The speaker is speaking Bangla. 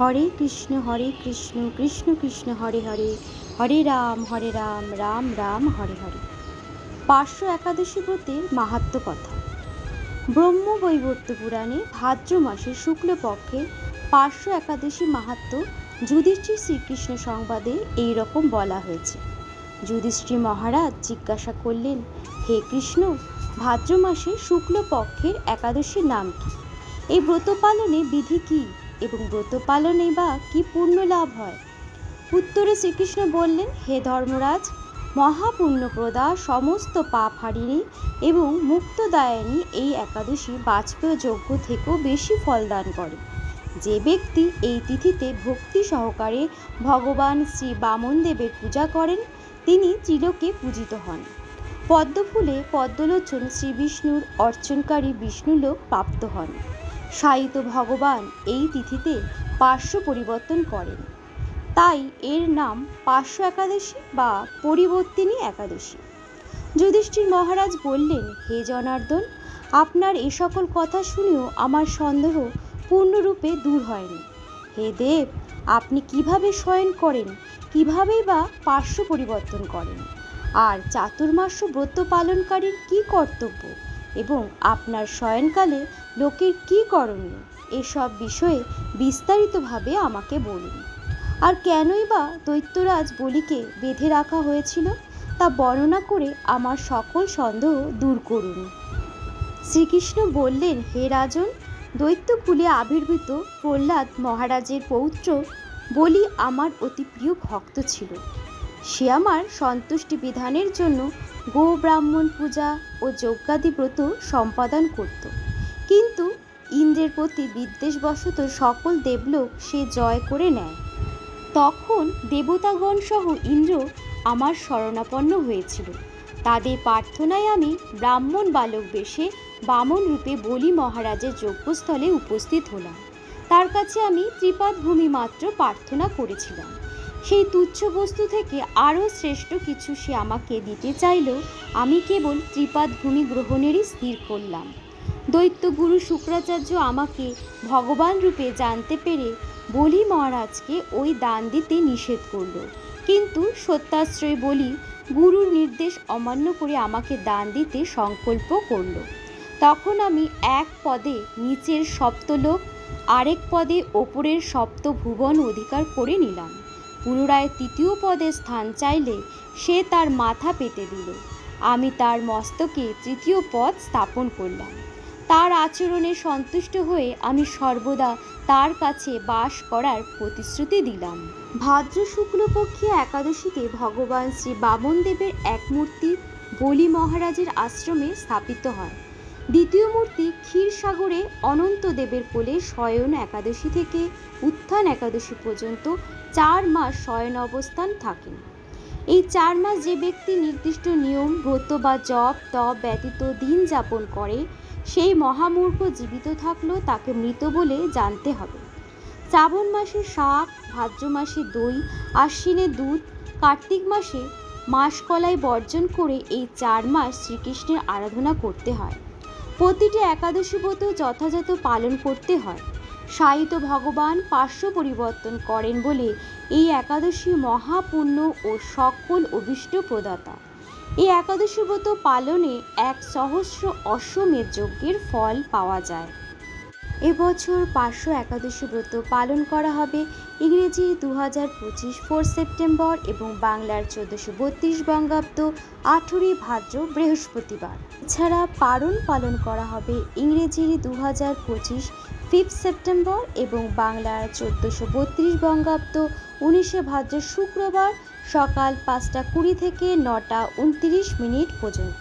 হরে কৃষ্ণ হরে কৃষ্ণ কৃষ্ণ কৃষ্ণ, হরে হরে হরে রাম হরে রাম রাম রাম, হরে হরে। পার্শ্ব একাদশী ব্রতের মাহাত্ম কথা। ব্রহ্ম বৈবর্ত পুরাণে ভাদ্র মাসে শুক্লপক্ষে পার্শ্ব একাদশী মাহাত্ম যুধিষ্ঠির শ্রীকৃষ্ণ সংবাদে এই রকম বলা হয়েছে। যুধিষ্ঠির মহারাজ জিজ্ঞাসা করলেন, হে কৃষ্ণ, ভাদ্র মাসে শুক্লপক্ষের একাদশীর নাম কি? এই ব্রত পালনে বিধি কি? এবং ব্রত পালনে বা কি পুণ্য লাভ হয়? উত্তরে শ্রীকৃষ্ণ বললেন, হে ধর্মরাজ, মহাপুণ্যপ্রদা সমস্ত পাপ হারিণী এবং মুক্তদায়িনী এই একাদশী বাজপেয় যজ্ঞ থেকেও বেশি ফল দান করে। যে ব্যক্তি এই তিথিতে ভক্তি সহকারে ভগবান শ্রী বামনদেবের পূজা করেন, তিনি চিরকে পূজিত হন। পদ্মফুলে পদ্মলোচন শ্রী বিষ্ণুর অর্চনকারী বিষ্ণুলোক প্রাপ্ত হন। সায়িত ভগবান এই তিথিতে পার্শ্ব পরিবর্তন করেন। তাই এর নাম পার্শ্ব একাদশী বা পরিবর্তিনী একাদশী। যুধিষ্ঠির মহারাজ বললেন, হে জনার্দন, আপনার এ সকল কথা শুনেও আমার সন্দেহ পূর্ণরূপে দূর হয়নি। হে দেব, আপনি কীভাবে শয়ন করেন, কিভাবেই বা পার্শ্ব পরিবর্তন করেন? আর চাতুর্মাস্য ব্রত পালনকারীর কি কর্তব্য? এবং আপনার শয়নকালে লোকের কি করণীয় এসব বিষয়ে বিস্তারিতভাবে আমাকে বলুন। আর কেনই বা দৈত্যরাজ বলিকে বেঁধে রাখা হয়েছিল তা বর্ণনা করে আমার সকল সন্দেহ দূর করুন। শ্রীকৃষ্ণ বললেন, হে রাজন দৈত্যকুলে আবির্ভূত প্রহ্লাদ মহারাজের পৌত্র বলি আমার অতি প্রিয় ভক্ত ছিল। সে আমার সন্তুষ্টি বিধানের জন্য গো ব্রাহ্মণ পূজা ও যজ্ঞাদি ব্রত সম্পাদন করত। কিন্তু ইন্দ্রের প্রতি বিদ্বেষবশত সকল দেবলোক সে জয় করে নেয়। তখন দেবতাগণ সহ ইন্দ্র আমার শরণাপন্ন হয়েছিল। তাদের প্রার্থনায় আমি ব্রাহ্মণ বালক বেশে বামন রূপে বলি মহারাজের যজ্ঞস্থলে উপস্থিত হলাম। তার কাছে আমি ত্রিপাদ ভূমি মাত্র প্রার্থনা করেছিলাম। সেই তুচ্ছ বস্তু থেকে আরও শ্রেষ্ঠ কিছু সে আমাকে দিতে চাইল আমি কেবল ত্রিপাদ ভূমি গ্রহণেরই স্থির করলাম। দৈত্য গুরু শুক্রাচার্য আমাকে ভগবান রূপে জানতে পেরে বলি মহারাজকে ওই দান দিতে নিষেধ করল। কিন্তু সত্যাশ্রয় বলি গুরুর নির্দেশ অমান্য করে আমাকে দান দিতে সংকল্প করল। তখন আমি এক পদে নিচের সপ্তলোক, আরেক পদে ওপরের সপ্ত ভুবন অধিকার করে নিলাম। পুনরায় তৃতীয় পদে স্থান চাইলে সে তার মাথা পেতে দিল। আমি তার মস্তকে তৃতীয় পদ স্থাপন করলাম। তার আচরণে সন্তুষ্ট হয়ে আমি সর্বদা তার কাছে বাস করার প্রতিশ্রুতি দিলাম। ভাদ্র শুক্লপক্ষী একাদশীতে ভগবান শ্রী বামন দেবের এক মূর্তি বলি মহারাজের আশ্রমে স্থাপিত হয়। দ্বিতীয় মূর্তি ক্ষীরসাগরে অনন্ত দেবের কোলে শয়ন একাদশী থেকে উত্থান একাদশী পর্যন্ত চার মাস শয়ন অবস্থান থাকেন। এই চার মাস যে ব্যক্তি নির্দিষ্ট নিয়ম, ব্রত বা জপ, তপ ব্যতীত দিন যাপন করে, সেই মহামূর্খ জীবিত থাকলেও তাকে মৃত বলে জানতে হবে। শ্রাবণ মাসে শাক, ভাদ্র মাসে দই, আশ্বিনে দুধ, কার্তিক মাসে মাসকলাই বর্জন করে এই চার মাস শ্রীকৃষ্ণের আরাধনা করতে হয়। প্রতিটি একাদশী ব্রত যথাযথ পালন করতে হয়। সাহিত্য ভগবান পার্শ্ব পরিবর্তন করেন বলে এই একাদশী মহাপুণ্য ও সকল অভিষ্ট প্রদাতা। এই একাদশী ব্রত পালনে এক সহস্র অশ্বমেধ যজ্ঞের ফল পাওয়া যায়। এবছর পাঁচশো একাদশী ব্রত পালন করা হবে। ইংরেজি দু হাজার পঁচিশ ফোর সেপ্টেম্বর এবং বাংলার চোদ্দোশো বত্রিশ বঙ্গাব্দ আঠেরোই ভাদ্র বৃহস্পতিবার। এছাড়া পারণ পালন করা হবে ইংরেজির দু হাজার পঁচিশ ফিফথ সেপ্টেম্বর এবং বাংলার চোদ্দোশো বত্রিশ বঙ্গাব্দ উনিশে ভাদ্র শুক্রবার সকাল পাঁচটা কুড়ি থেকে নটা উনত্রিশ মিনিট পর্যন্ত।